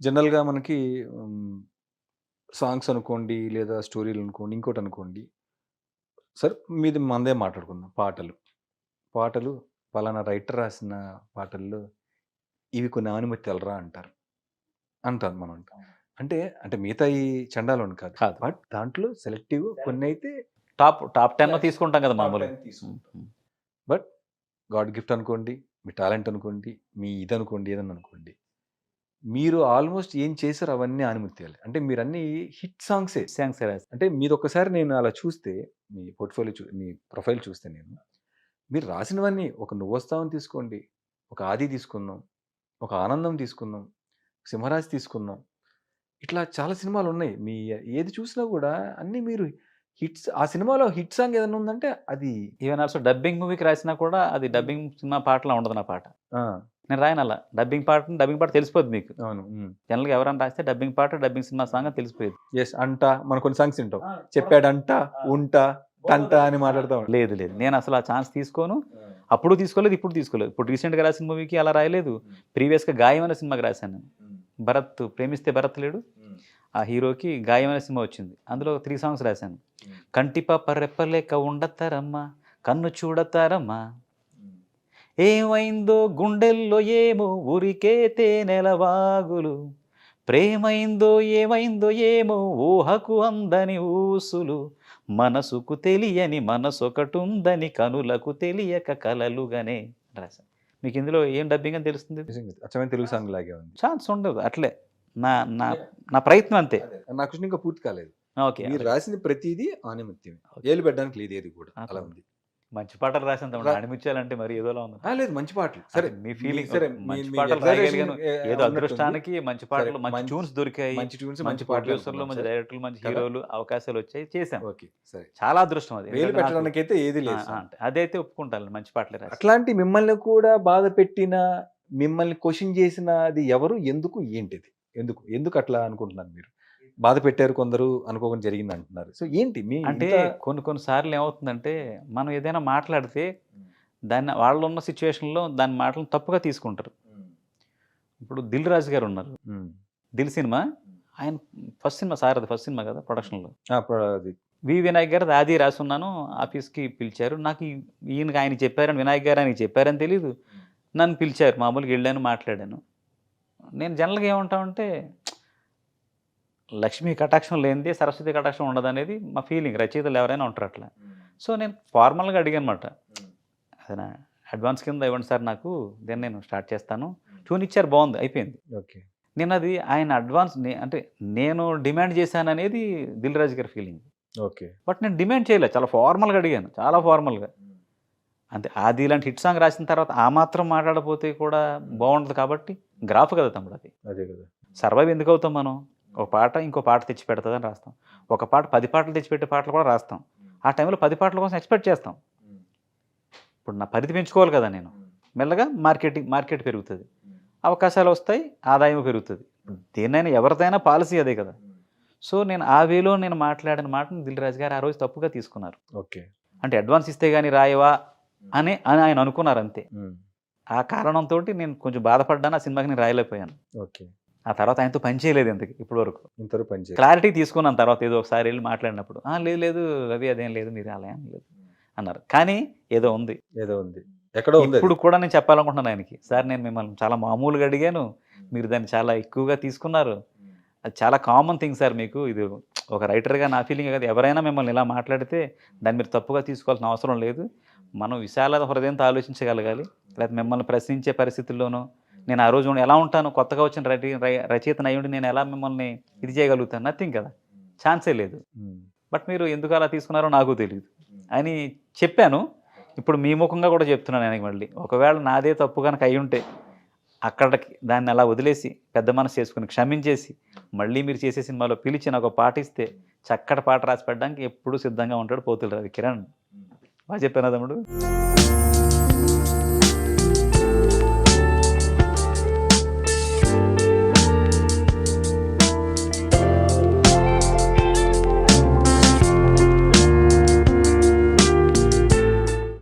జనరల్‌గా మనకి సాంగ్స్ అనుకోండి, లేదా స్టోరీలు అనుకోండి, ఇంకోటి అనుకోండి. సరే మీది మనదే మాట్లాడుకుందాం పాటలు. పాటలు పలానా రైటర్ రాసిన పాటల్లో ఇవి కొన్ని ఆణిముత్యాలురా అంటారు. అంటాం మనం. అంటే, అంటే మిగతాయి చండాలని కాదు. కాదు. బట్ దాంట్లో సెలెక్టివ్ కొన్నైతే టాప్ టాప్ 10 తీసుకుంటాం కదా. 10 తీసుకుంటాం. బట్ గాడ్ గిఫ్ట్ అనుకోండి, మీ టాలెంట్ అనుకోండి, మీ ఇదనుకోండి, ఏదన్నా అనుకోండి. మీరు ఆల్మోస్ట్ ఏం చేశారో అవన్నీ ఆణిముత్యాలే. అంటే మీరన్నీ హిట్ సాంగ్సే. సాంగ్స్ అంటే మీదొక్కసారి నేను అలా చూస్తే, మీ పోర్ట్‌ఫోలియో చూ మీ ప్రొఫైల్ చూస్తే నేను, మీరు రాసినవన్నీ ఒక 'నువ్వొస్తావని' తీసుకోండి, ఒక 'ఆది' తీసుకుందాం, ఒక 'ఆనందం' తీసుకుందాం, 'సింహరాజ్' తీసుకుందాం. ఇట్లా చాలా సినిమాలున్నాయి. మీ ఏది చూసినా గూడా అన్నీ మీరు హిట్స్ ఆ సినిమాలో హిట్ సాంగ్ ఏదన్నా ఉందంటే అది ఈవెన్ ఆల్సో డబ్బింగ్ మూవీకి రాసినా కూడా అది డబ్బింగ్ సినిమా పాటలా ఉండదు నా పాట. నేను రాయను అలా. డబ్బింగ్ పాట డబ్బింగ్ పాట తెలిసిపోద్ది మీకు. అవును. జనరల్‌గా ఎవరైనా రాస్తే డబ్బింగ్ పాట, డబ్బింగ్ సినిమా సాంగ్ తెలిసిపోయేది. యెస్. 'అంట' మనం కొన్ని సాంగ్స్ వింటాం. చెప్పాడంట, ఉంటా, టంట అని మాట్లాడతాం. లేదు లేదు. నేను అసలు ఆ ఛాన్స్ తీసుకోను. అప్పుడు తీసుకోలేదు, ఇప్పుడు తీసుకోలేదు. ఇప్పుడు రీసెంట్‌గా రాసిన మూవీకి అలా రాయలేదు. ప్రీవియస్‌గా 'గాయం' అనే సినిమాకి రాశాను నేను. భరత్ 'ప్రేమిస్తే భరత్' లేడు. ఆ హీరోకి 'గాయం' అనే సినిమా వచ్చింది. అందులో 3 సాంగ్స్ రాశాను. కంటిపాప రెప్పలేక ఉండతరమ్మా, కన్ను చూడతారమ్మా. ఏమైందో గుండెల్లో ఏమో ఉరికే తేనెల వాగులు. ప్రేమైందో ఏమైందో ఏమో ఊహకు అందని ఊసులు. మనసుకు తెలియని మనసొకటుందని కనులకు తెలియక కలలుగనే. మీకు ఇందులో ఏం డబ్బింగ్ అని తెలుస్తుంది? అచ్చమైన తెలుగు సాంగ్ లాగే ఉంది. ఛాన్స్ ఉండదు. అట్లే. నా నా నా ప్రయత్నం అంతే. నా క్వెషన్ ఇంకా పూర్తి కాలేదు. ఓకే. మీరు ప్రతీదీ ఆణిముత్యమే. ఏలు పెట్టడానికి లేదు ఏది కూడా. అలా ఉంది. మంచి పాటలు రాసాను తమ్ముడు. రా- అణిముత్యాలంటే మరి ఏదోలా ఉంది. లేదు మంచి పాటలు. సరే మీ ఫీలింగ్ సరే మంచి పాటలు రాయగలిగాను. ఏదో. అదృష్టానికి మంచి పాటలు, మంచి ట్యూన్స్ దొరికాయి. మంచి ట్యూన్స్ మంచి పాటలు ప్రొడ్యూసర్లు, మంచి. డైరెక్టర్లు, మంచి? హీరోలు అవకాశాలు వచ్చాయి. చేశాం. ఓకే. సరే. చాలా అదృష్టం అది. వేలు ఎందుకంటే నాకు- పెట్టడానికైతే ఏది లేదు అదైతే ఒప్పుకుంటాను మంచి పాటలే రాసి. అట్లాంటి మిమ్మల్ని కూడా బాధ పెట్టిన మిమ్మల్ని క్వశ్చన్ చేసినది ఎవరు? ఎందుకు? ఏంటిది? ఎందుకు? ఎందుకు అట్లా అనుకుంటున్నారు మీరు? బాధ పెట్టారు కొందరు అనుకోకుండా జరిగింది అంటున్నారు. సో ఏంటి? మీ అంటే కొన్ని కొన్ని సార్లు ఏమవుతుందంటే మనం ఏదైనా మాట్లాడితే దాన్ని వాళ్ళు ఉన్న సిచ్యువేషన్లో దాని మాటలను తప్పుగా తీసుకుంటారు. ఇప్పుడు దిల్ రాజు గారు ఉన్నారు. దిల్ సినిమా? ఆయన ఫస్ట్ సినిమా సార్ అది ఫస్ట్ సినిమా కదా ప్రొడక్షన్లో. వి వినాయక్ గారు అది రాసి ఉన్నాను ఆఫీస్కి పిలిచారు. నాకు ఈయనకి ఆయన చెప్పారని వినాయక్ గారు ఆయనకి చెప్పారని తెలియదు నన్ను పిలిచారు మామూలుగా వెళ్ళాను మాట్లాడాను. నేను జనరల్గా ఏమంటామంటే లక్ష్మీ కటాక్షం లేనిదే సరస్వతి కటాక్షం ఉండదు అనేది మా ఫీలింగ్ రచయితలు ఎవరైనా ఉంటారు అట్లా. సో నేను ఫార్మల్గా అడిగాను అనమాట అది నా అడ్వాన్స్ కింద ఇవ్వండి సార్ నాకు దెన్ నేను స్టార్ట్ చేస్తాను. ట్యూన్ ఇచ్చారు బాగుంది అయిపోయింది. ఓకే. నేను అది ఆయన అడ్వాన్స్ అంటే నేను డిమాండ్ చేశాను అనేది దిల్ రాజు గారి ఫీలింగ్ ఓకే. బట్ నేను డిమాండ్ చేయలేదు చాలా ఫార్మల్గా అడిగాను చాలా ఫార్మల్గా అంతే అది ఇలాంటి హిట్ సాంగ్ రాసిన తర్వాత ఆ మాత్రం మాట్లాడపోతే కూడా బాగుండదు కాబట్టి గ్రాఫ్ కదా తమ్ముడు అది. అదే కదా! సర్వైవ్ ఎందుకు అవుతాం మనం? ఒక పాట ఇంకో పాట తెచ్చి పెడుతుందని రాస్తాం. ఒక పాట పది పాటలు తెచ్చిపెట్టే పాటలు కూడా రాస్తాం. ఆ టైంలో పది పాటల కోసం ఎక్స్పెక్ట్ చేస్తాం. ఇప్పుడు నా పరిధి పెంచుకోవాలి కదా నేను. మెల్లగా మార్కెటింగ్ మార్కెట్ పెరుగుతుంది. అవకాశాలు వస్తాయి ఆదాయం పెరుగుతుంది. దేన్నైనా ఎవరిదైనా పాలసీ అదే కదా. సో నేను ఆ వేలో నేను మాట్లాడిన మాటను దిల్ రాజు గారు ఆ రోజు తప్పుగా తీసుకున్నారు. ఓకే. అంటే అడ్వాన్స్ ఇస్తే కానీ రాయవా అని అని ఆయన అనుకున్నారు అంతే. ఆ కారణంతో నేను కొంచెం బాధపడ్డాను ఆ సినిమాకి నేను రాయలేకపోయాను. ఓకే. ఆ తర్వాత ఆయనతో పని చేయలేదు ఇంతకి ఇప్పటి వరకు. ఇంతవరకు పని. క్లారిటీ తీసుకున్నాను తర్వాత ఏదో ఒకసారి వెళ్ళి మాట్లాడినప్పుడు "ఆ, లేదు లేదు రవి అదేం లేదు మీరు అలా ఏం లేదు అన్నారు. కానీ ఏదో ఉంది. ఏదో ఉంది. ఎక్కడో ఉంది. ఇప్పుడు కూడా నేను చెప్పాలనుకుంటున్నాను ఆయనకి. సార్ నేను మిమ్మల్ని చాలా మామూలుగా అడిగాను మీరు దాన్ని చాలా ఎక్కువగా తీసుకున్నారు. అది చాలా కామన్ థింగ్ సార్ మీకు. ఇది ఒక రైటర్గా నా ఫీలింగ్ కదా. ఎవరైనా మిమ్మల్ని ఇలా మాట్లాడితే దాన్ని మీరు తప్పుగా తీసుకోవాల్సిన అవసరం లేదు. మనం విశాల హృదయంతో ఆలోచించగలగాలి. లేకపోతే మిమ్మల్ని ప్రశ్నించే పరిస్థితుల్లోనూ నేను ఆ రోజు ఎలా ఉంటాను కొత్తగా వచ్చిన రచయి రచయితను అయ్యుండి నేను ఎలా మిమ్మల్ని ఇది చేయగలుగుతాను నథింగ్ కదా. ఛాన్సే లేదు. హ్మ్. బట్ మీరు ఎందుకు అలా తీసుకున్నారో నాకు తెలియదు అని చెప్పాను. ఇప్పుడు మీ ముఖంగా కూడా చెప్తున్నాను ఆయనకి మళ్ళీ. ఒకవేళ నాదే తప్పు కనుక అయి ఉంటే అక్కడికి దాన్ని అలా వదిలేసి పెద్ద మనసు చేసుకుని క్షమించేసి మళ్ళీ మీరు చేసే సినిమాలో పిలిచి నాకు ఒక పాట ఇస్తే చక్కటి పాట రాసి పెట్టడానికి ఎప్పుడూ సిద్ధంగా ఉంటాడు పోతులు రవి కిరణ్. బాగా చెప్పాను తమ్ముడు?